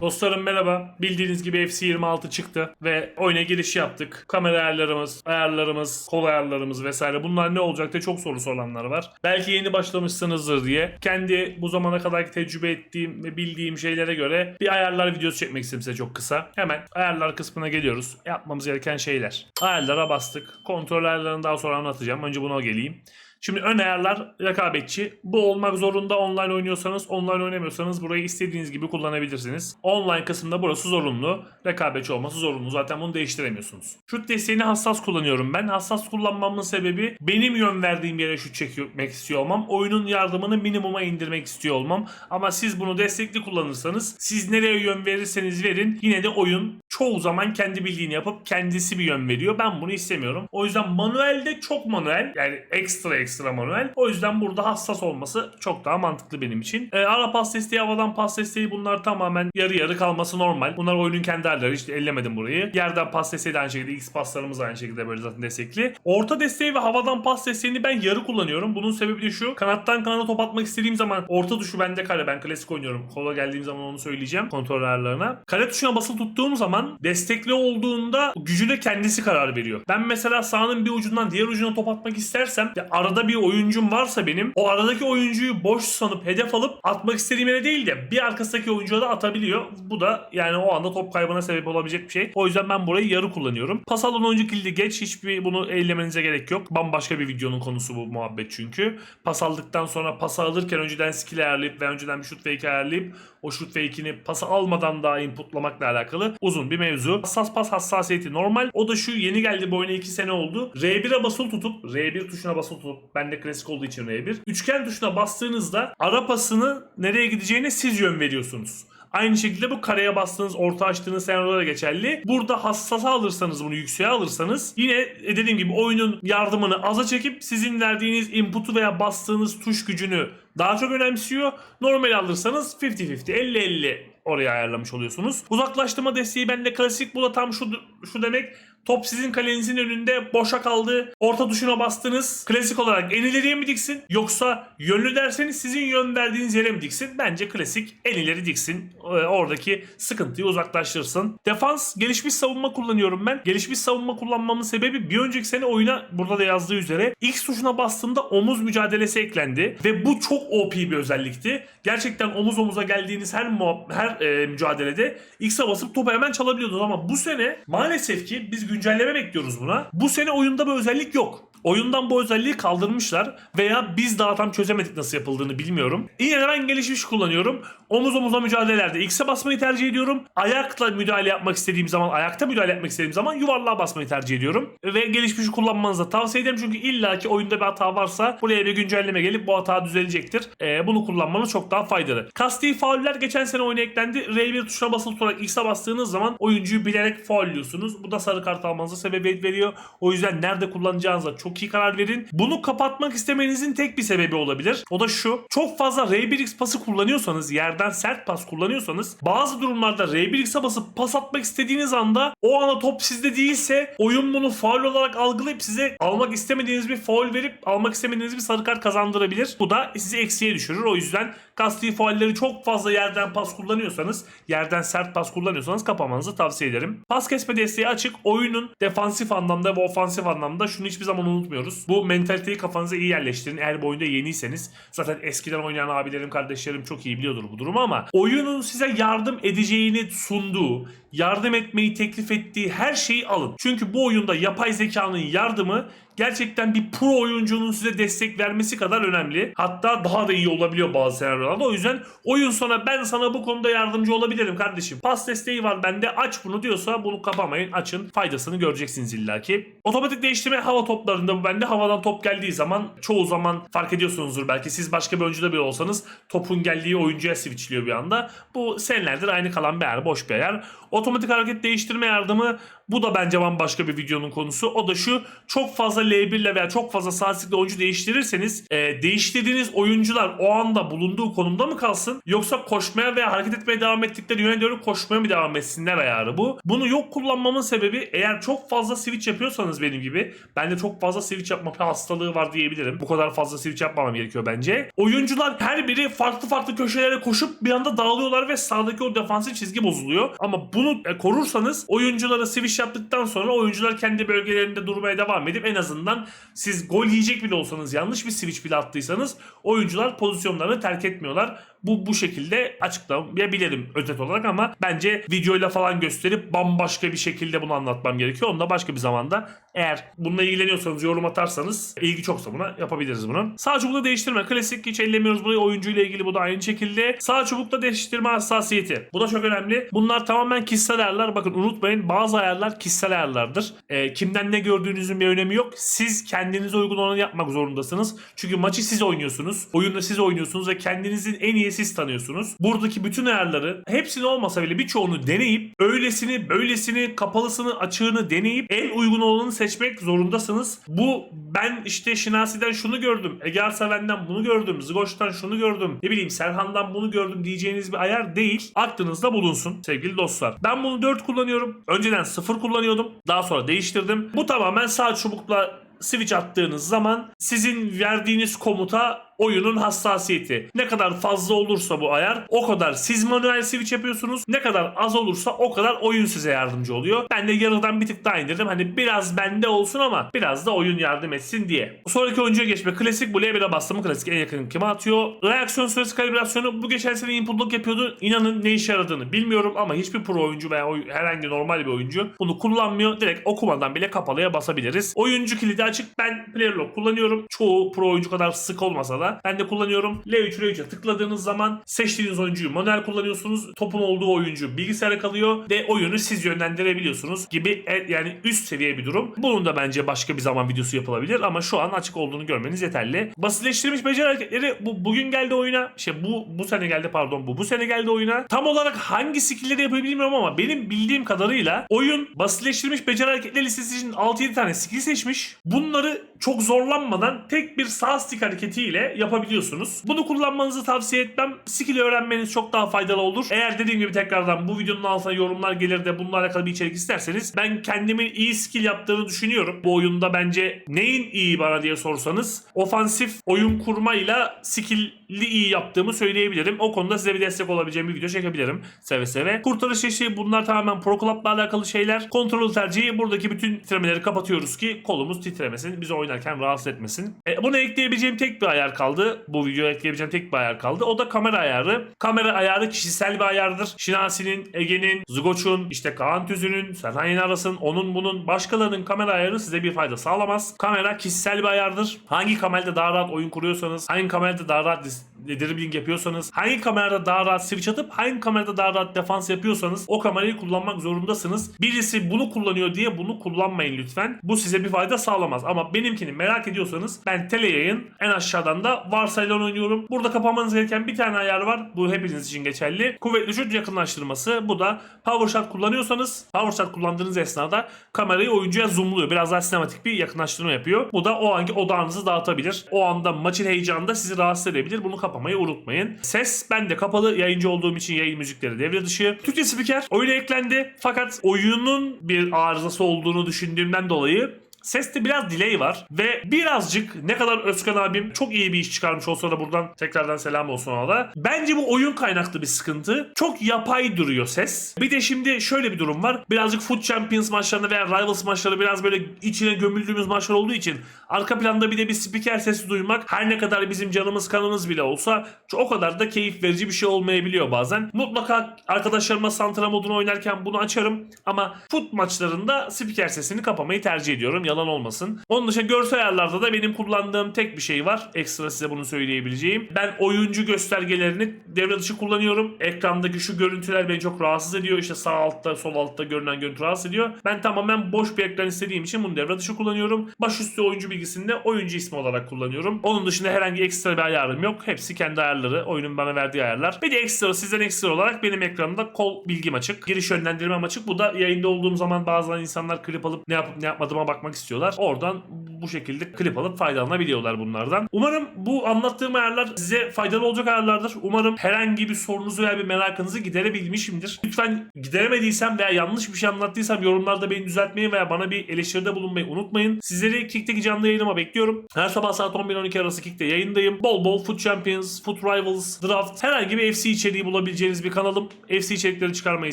Dostlarım merhaba. Bildiğiniz gibi FC26 çıktı ve oyuna giriş yaptık. Kamera ayarlarımız, ayarlarımız, kol ayarlarımız vesaire bunlar ne olacak diye çok soru soranlar var. Belki yeni başlamışsınızdır diye kendi bu zamana kadar tecrübe ettiğim ve bildiğim şeylere göre bir ayarlar videosu çekmek istedim size çok kısa. Hemen ayarlar kısmına geliyoruz. Yapmamız gereken şeyler. Ayarlara bastık. Kontrol ayarlarını daha sonra anlatacağım. Önce buna geleyim. Şimdi ön ayarlar rekabetçi. Bu olmak zorunda online oynuyorsanız, online oynamıyorsanız burayı istediğiniz gibi kullanabilirsiniz. Online kısımda burası zorunlu. Rekabetçi olması zorunlu. Zaten bunu değiştiremiyorsunuz. Şut desteğini hassas kullanıyorum ben. Hassas kullanmamın sebebi benim yön verdiğim yere şut çekmek istiyor olmam. Oyunun yardımını minimuma indirmek istiyor olmam. Ama siz bunu destekli kullanırsanız, siz nereye yön verirseniz verin yine de oyun çoğu zaman kendi bildiğini yapıp kendisi bir yön veriyor. Ben bunu istemiyorum. O yüzden manuelde çok manuel yani ekstra ekstra manuel. O yüzden burada hassas olması çok daha mantıklı benim için. Ee, ara pas desteği, havadan pas desteği bunlar tamamen yarı yarı kalması normal. Bunlar oyunun kendi ayarları. Hiç ellemedim burayı. Yerden pas desteği de aynı şekilde. X paslarımız aynı şekilde böyle zaten destekli. Orta desteği ve havadan pas desteğini ben yarı kullanıyorum. Bunun sebebi de şu. Kanattan kanata top atmak istediğim zaman orta tuşu bende kale. Ben klasik oynuyorum. Kola geldiğim zaman onu söyleyeceğim. Kontrol ayarlarına. Kale tuşuna basılı tuttuğum zaman destekli olduğunda gücüne kendisi karar veriyor. Ben mesela sahanın bir ucundan diğer ucuna top atmak istersem ya arada bir oyuncum varsa benim o aradaki oyuncuyu boş sanıp hedef alıp atmak istediğim yere değil de bir arkasındaki oyuncuya da atabiliyor. Bu da yani o anda top kaybına sebep olabilecek bir şey. O yüzden ben burayı yarı kullanıyorum. Pas alan oyuncu kilidi geç. Hiçbir bunu ellemenize gerek yok. Bambaşka bir videonun konusu bu muhabbet çünkü. Pas aldıktan sonra pası alırken önceden skill ayarlayıp ve önceden bir şut fake ayarlayıp o şut fake'ini pası almadan daha inputlamakla alakalı uzun bir mevzu. Hassas pas hassasiyeti normal. O da şu yeni geldi bu oyuna 2 sene oldu. R1'e basılı tutup R1 tuşuna basılı tutup bende klasik olduğu için R1. Üçgen tuşuna bastığınızda ara pasını nereye gideceğine siz yön veriyorsunuz. Aynı şekilde bu kareye bastığınız, orta açtığınız senaryolara geçerli. Burada hassasa alırsanız bunu yükseğe alırsanız yine e, dediğim gibi oyunun yardımını aza çekip sizin verdiğiniz input'u veya bastığınız tuş gücünü daha çok önemsiyor. Normal alırsanız 50-50, 50-50 oraya ayarlamış oluyorsunuz. Uzaklaştırma desteği bende klasik. Bu da tam şu, şu demek. Top sizin kalenizin önünde boşa kaldı. Orta tuşuna bastınız. Klasik olarak en ileriye mi diksin? Yoksa yönlü derseniz sizin yön verdiğiniz yere mi diksin? Bence klasik en ileri diksin. Ee, Oradaki sıkıntıyı uzaklaştırsın. Defans gelişmiş savunma kullanıyorum ben. Gelişmiş savunma kullanmamın sebebi bir önceki sene oyuna burada da yazdığı üzere X tuşuna bastığımda omuz mücadelesi eklendi. Ve bu çok OP bir özellikti. Gerçekten omuz omuza geldiğiniz her her e, mücadelede X'e basıp topu hemen çalabiliyordunuz ama bu sene maalesef ki biz güncelleme bekliyoruz buna. Bu sene oyunda bu özellik yok. Oyundan bu özelliği kaldırmışlar veya biz daha tam çözemedik nasıl yapıldığını bilmiyorum. Yine ben gelişmiş kullanıyorum. Omuz omuza mücadelelerde X'e basmayı tercih ediyorum. Ayakla müdahale yapmak istediğim zaman, ayakta müdahale etmek istediğim zaman yuvarlığa basmayı tercih ediyorum. Ve gelişmiş kullanmanızı tavsiye ederim çünkü illaki oyunda bir hata varsa buraya bir güncelleme gelip bu hata düzelecektir. Ee, bunu kullanmanız çok daha faydalı. Kasti fauller geçen sene oyuna eklendi. R1 tuşuna basılı tutarak X'e bastığınız zaman oyuncuyu bilerek faulliyorsunuz. Bu da sarı kart almanıza sebebiyet veriyor. O yüzden nerede kullanacağınıza çok iyi karar verin. Bunu kapatmak istemenizin tek bir sebebi olabilir. O da şu. Çok fazla R1X pası kullanıyorsanız, yerden sert pas kullanıyorsanız bazı durumlarda R1X'e basıp pas atmak istediğiniz anda o anda top sizde değilse oyun bunu faul olarak algılayıp size almak istemediğiniz bir faul verip almak istemediğiniz bir sarı kart kazandırabilir. Bu da sizi eksiye düşürür. O yüzden kasti faulleri çok fazla yerden pas kullanıyorsanız, yerden sert pas kullanıyorsanız kapamanızı tavsiye ederim. Pas kesme desteği açık. Oyunun defansif anlamda ve ofansif anlamda şunu hiçbir zaman unutmuyoruz. Bu mentaliteyi kafanıza iyi yerleştirin. Eğer bu oyunda yeniyseniz zaten eskiden oynayan abilerim, kardeşlerim çok iyi biliyordur bu durumu ama oyunun size yardım edeceğini sunduğu, yardım etmeyi teklif ettiği her şeyi alın. Çünkü bu oyunda yapay zekanın yardımı gerçekten bir pro oyuncunun size destek vermesi kadar önemli. Hatta daha da iyi olabiliyor bazı senaryolarda. O yüzden oyun sonra ben sana bu konuda yardımcı olabilirim kardeşim. Pas desteği var bende aç bunu diyorsa bunu kapamayın açın. Faydasını göreceksiniz illaki. Otomatik değiştirme hava toplarında bu bende. Havadan top geldiği zaman çoğu zaman fark ediyorsunuzdur belki. Siz başka bir oyuncuda bile olsanız topun geldiği oyuncuya switchliyor bir anda. Bu senelerdir aynı kalan bir yer. Boş bir yer. Otomatik hareket değiştirme yardımı Bu da bence bambaşka bir videonun konusu. O da şu çok fazla L1 ile veya çok fazla saatlikle oyuncu değiştirirseniz e, değiştirdiğiniz oyuncular o anda bulunduğu konumda mı kalsın? Yoksa koşmaya veya hareket etmeye devam ettikleri yöne doğru koşmaya mı devam etsinler ayarı bu. Bunu yok kullanmamın sebebi eğer çok fazla switch yapıyorsanız benim gibi bende çok fazla switch yapma hastalığı var diyebilirim. Bu kadar fazla switch yapmamam gerekiyor bence. Oyuncular her biri farklı farklı köşelere koşup bir anda dağılıyorlar ve sağdaki o defansif çizgi bozuluyor. Ama bunu e, korursanız oyunculara switch yaptıktan sonra oyuncular kendi bölgelerinde durmaya devam edip en azından siz gol yiyecek bile olsanız yanlış bir switch bile attıysanız oyuncular pozisyonlarını terk etmiyorlar. Bu bu şekilde açıklamayabilirim özet olarak ama bence videoyla falan gösterip bambaşka bir şekilde bunu anlatmam gerekiyor. Onu da başka bir zamanda eğer bununla ilgileniyorsanız yorum atarsanız ilgi çoksa buna yapabiliriz bunu. Sağ çubukla değiştirme. Klasik hiç ellemiyoruz burayı. Oyuncuyla ilgili bu da aynı şekilde. Sağ çubukla değiştirme hassasiyeti. Bu da çok önemli. Bunlar tamamen kişisel ayarlar. Bakın unutmayın bazı ayarlar kişisel ayarlardır. Ee, kimden ne gördüğünüzün bir önemi yok. Siz kendinize uygun olanı yapmak zorundasınız. Çünkü maçı siz oynuyorsunuz. Oyunda siz oynuyorsunuz ve kendinizin en iyi siz tanıyorsunuz. Buradaki bütün ayarları hepsini olmasa bile birçoğunu deneyip öylesini böylesini kapalısını açığını deneyip en uygun olanı seçmek zorundasınız. Bu ben işte Şinasi'den şunu gördüm. Ege Arsaven'den bunu gördüm. Zgoş'tan şunu gördüm. Ne bileyim Serhan'dan bunu gördüm diyeceğiniz bir ayar değil. Aklınızda bulunsun sevgili dostlar. Ben bunu 4 kullanıyorum. Önceden 0 kullanıyordum. Daha sonra değiştirdim. Bu tamamen sağ çubukla switch attığınız zaman sizin verdiğiniz komuta oyunun hassasiyeti. Ne kadar fazla olursa bu ayar o kadar siz manuel switch yapıyorsunuz. Ne kadar az olursa o kadar oyun size yardımcı oluyor. Ben de yarıdan bir tık daha indirdim. Hani biraz bende olsun ama biraz da oyun yardım etsin diye. Sonraki oyuncuya geçme. Klasik bu L1'e bastım. Klasik en yakın kime atıyor? Reaksiyon süresi kalibrasyonu bu geçen sene inputluk yapıyordu. İnanın ne işe yaradığını bilmiyorum ama hiçbir pro oyuncu veya oy- herhangi normal bir oyuncu bunu kullanmıyor. Direkt okumadan bile kapalıya basabiliriz. Oyuncu kilidi açık. Ben player lock kullanıyorum. Çoğu pro oyuncu kadar sık olmasa da ben de kullanıyorum. L3 L3'e tıkladığınız zaman seçtiğiniz oyuncuyu manuel kullanıyorsunuz. Topun olduğu oyuncu bilgisayara kalıyor ve oyunu siz yönlendirebiliyorsunuz gibi e- yani üst seviye bir durum. Bunun da bence başka bir zaman videosu yapılabilir ama şu an açık olduğunu görmeniz yeterli. Basitleştirilmiş beceri hareketleri bu bugün geldi oyuna. Şey bu bu sene geldi pardon bu bu sene geldi oyuna. Tam olarak hangi skill'leri yapıyor bilmiyorum ama benim bildiğim kadarıyla oyun basitleştirilmiş beceri hareketleri listesi için 6-7 tane skill seçmiş. Bunları çok zorlanmadan tek bir sağ stick hareketiyle yapabiliyorsunuz. Bunu kullanmanızı tavsiye etmem. Skill öğrenmeniz çok daha faydalı olur. Eğer dediğim gibi tekrardan bu videonun altına yorumlar gelir de bununla alakalı bir içerik isterseniz ben kendimin iyi skill yaptığını düşünüyorum. Bu oyunda bence neyin iyi bana diye sorsanız ofansif oyun kurmayla skill'li iyi yaptığımı söyleyebilirim. O konuda size bir destek olabileceğim bir video çekebilirim seve seve. Kurtarış eşi bunlar tamamen Pro Club'la alakalı şeyler. Kontrol tercihi buradaki bütün titremeleri kapatıyoruz ki kolumuz titremesin. Bizi oynarken rahatsız etmesin. E, bunu ekleyebileceğim tek bir ayar kaldı. Bu videoya ekleyebileceğim tek bir ayar kaldı. O da kamera ayarı. Kamera ayarı kişisel bir ayardır. Şinasi'nin, Ege'nin, Zgoç'un, işte Kaan Tüzü'nün, Serhan Yenaras'ın, onun bunun, başkalarının kamera ayarı size bir fayda sağlamaz. Kamera kişisel bir ayardır. Hangi kamerada daha rahat oyun kuruyorsanız, hangi kamerada daha rahat dribbling yapıyorsanız, hangi kamerada daha rahat switch atıp, hangi kamerada daha rahat defans yapıyorsanız o kamerayı kullanmak zorundasınız. Birisi bunu kullanıyor diye bunu kullanmayın lütfen. Bu size bir fayda sağlamaz. Ama benimkini merak ediyorsanız ben tele yayın en aşağıdan da varsayılan oynuyorum. Burada kapamanız gereken bir tane ayar var. Bu hepiniz için geçerli. Kuvvetli şut yakınlaştırması. Bu da power shot kullanıyorsanız power shot kullandığınız esnada kamerayı oyuncuya zoomluyor. Biraz daha sinematik bir yakınlaştırma yapıyor. Bu da o anki odağınızı dağıtabilir. O anda maçın heyecanında sizi rahatsız edebilir. Bunu kapamayı unutmayın. Ses ben de kapalı. Yayıncı olduğum için yayın müzikleri devre dışı. Türkçe spiker oyuna eklendi. Fakat oyunun bir arızası olduğunu düşündüğümden dolayı Seste biraz delay var ve birazcık ne kadar Özkan abim çok iyi bir iş çıkarmış olsa da buradan tekrardan selam olsun ona da. Bence bu oyun kaynaklı bir sıkıntı. Çok yapay duruyor ses. Bir de şimdi şöyle bir durum var. Birazcık Foot Champions maçlarında veya Rivals maçları biraz böyle içine gömüldüğümüz maçlar olduğu için arka planda bir de bir spiker sesi duymak her ne kadar bizim canımız kanımız bile olsa o kadar da keyif verici bir şey olmayabiliyor bazen. Mutlaka arkadaşlarıma Santra modunu oynarken bunu açarım ama foot maçlarında spiker sesini kapamayı tercih ediyorum. Yalan olmasın. Onun dışında görsel ayarlarda da benim kullandığım tek bir şey var. Ekstra size bunu söyleyebileceğim. Ben oyuncu göstergelerini devre dışı kullanıyorum. Ekrandaki şu görüntüler beni çok rahatsız ediyor. İşte sağ altta sol altta görünen görüntü rahatsız ediyor. Ben tamamen boş bir ekran istediğim için bunu devre dışı kullanıyorum. Başüstü oyuncu bilgisinde oyuncu ismi olarak kullanıyorum. Onun dışında herhangi ekstra bir ayarım yok. Hepsi kendi ayarları. Oyunun bana verdiği ayarlar. Bir de ekstra sizden ekstra olarak benim ekranımda kol bilgim açık. Giriş yönlendirmem açık. Bu da yayında olduğum zaman bazen insanlar klip alıp ne yapıp ne yapmadığıma bakmak istiyorlar. Oradan bu şekilde klip alıp faydalanabiliyorlar bunlardan. Umarım bu anlattığım ayarlar size faydalı olacak ayarlardır. Umarım herhangi bir sorunuzu veya bir merakınızı giderebilmişimdir. Lütfen gideremediysem veya yanlış bir şey anlattıysam yorumlarda beni düzeltmeyi veya bana bir eleştiride bulunmayı unutmayın. Sizleri Kick'teki canlı yayınıma bekliyorum. Her sabah saat 11-12 arası Kick'te yayındayım. Bol bol Foot Champions, Foot Rivals, Draft herhangi bir FC içeriği bulabileceğiniz bir kanalım. FC içerikleri çıkarmayı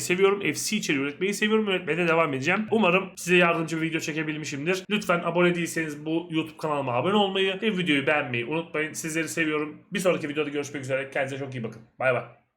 seviyorum. FC içeriği üretmeyi seviyorum. Üretmeye de devam edeceğim. Umarım size yardımcı bir video çekebilmişimdir. Lütfen abone değilseniz bu YouTube kanalıma abone olmayı ve videoyu beğenmeyi unutmayın. Sizleri seviyorum. Bir sonraki videoda görüşmek üzere. Kendinize çok iyi bakın. Bay bay.